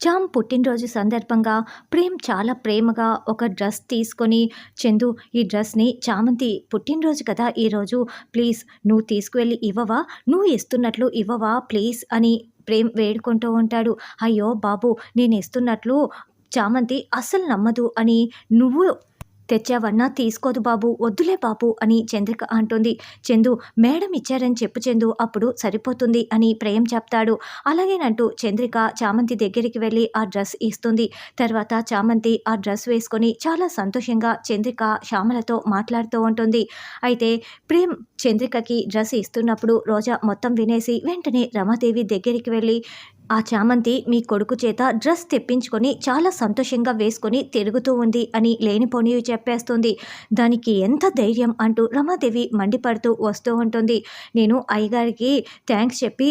చామ్ పుట్టినరోజు సందర్భంగా ప్రేమ్ చాలా ప్రేమగా ఒక డ్రెస్ తీసుకొని చందు ఈ డ్రెస్ని చామంతి పుట్టినరోజు కదా ఈరోజు ప్లీజ్ నువ్వు తీసుకువెళ్ళి ఇవ్వవా? నువ్వు ఇస్తున్నట్లు ఇవ్వవా? ప్లీజ్ అని ప్రేమ్ వేడుకుంటూ ఉంటాడు. అయ్యో బాబు నేను ఇస్తున్నట్లు చామంతి అస్సలు నమ్మదు అని నువ్వు తెచ్చావన్నా తీసుకోదు బాబు వద్దులే బాబు అని చంద్రిక అంటుంది. చందు మేడం ఇచ్చారని చెప్పు చందు అప్పుడు సరిపోతుంది అని ప్రేమ్ చెప్తాడు. అలాగేనంటూ చంద్రిక చామంతి దగ్గరికి వెళ్ళి ఆ డ్రెస్ ఇస్తుంది. తర్వాత చామంతి ఆ డ్రెస్ వేసుకొని చాలా సంతోషంగా చంద్రిక శ్యామలతో మాట్లాడుతూ ఉంటుంది. అయితే ప్రేమ్ చంద్రికకి డ్రెస్ ఇస్తున్నప్పుడు రోజా మొత్తం వినేసి వెంటనే రమాదేవి దగ్గరికి వెళ్ళి ఆ చామంతి మీ కొడుకు చేత డ్రెస్ తెప్పించుకొని చాలా సంతోషంగా వేసుకొని తిరుగుతూ ఉంది అని లేనిపోనివి చెప్పేస్తుంది. దానికి ఎంత ధైర్యం అంటూ రమాదేవి మండిపడుతూ వస్తూ ఉంటుంది. నేను అయ్యగారికి థ్యాంక్స్ చెప్పి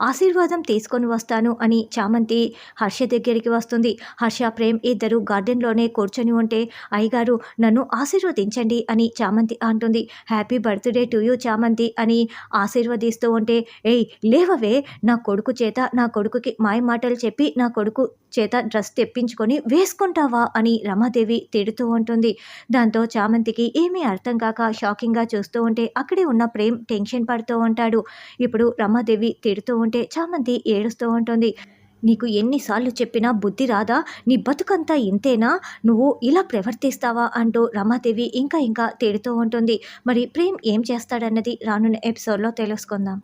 ఆశీర్వాదం తీసుకొని వస్తాను అని చామంతి హర్ష దగ్గరికి వస్తుంది. హర్ష ప్రేమ్ ఇద్దరు గార్డెన్లోనే కూర్చొని ఉంటే అయ్యగారు నన్ను ఆశీర్వదించండి అని చామంతి అంటుంది. హ్యాపీ బర్త్డే టు యూ చామంతి అని ఆశీర్వదిస్తూ ఉంటే ఏయ్ లేవవే నా కొడుకు చేత నా కొడుకుకి మాయ మాటలు చెప్పి నా కొడుకు చేత డ్రెస్ తెప్పించుకొని వేసుకుంటావా అని రమాదేవి తిడుతూ ఉంటుంది. దాంతో చామంతికి ఏమీ అర్థం కాక షాకింగ్గా చూస్తూ ఉంటే అక్కడే ఉన్న ప్రేమ్ టెన్షన్ పడుతూ ఉంటాడు. ఇప్పుడు రమాదేవి తిడుతూ ఉంటే చామంతి ఏడుస్తూ ఉంటుంది. నీకు ఎన్నిసార్లు చెప్పినా బుద్ధి రాదా? నీ బతుకంతా ఇంతేనా? నువ్వు ఇలా ప్రవర్తిస్తావా? అంటూ రమాదేవి ఇంకా ఇంకా తేడుతూ ఉంటుంది. మరి ప్రేమ్ ఏం చేస్తాడన్నది రానున్న ఎపిసోడ్లో తెలుసుకుందాం.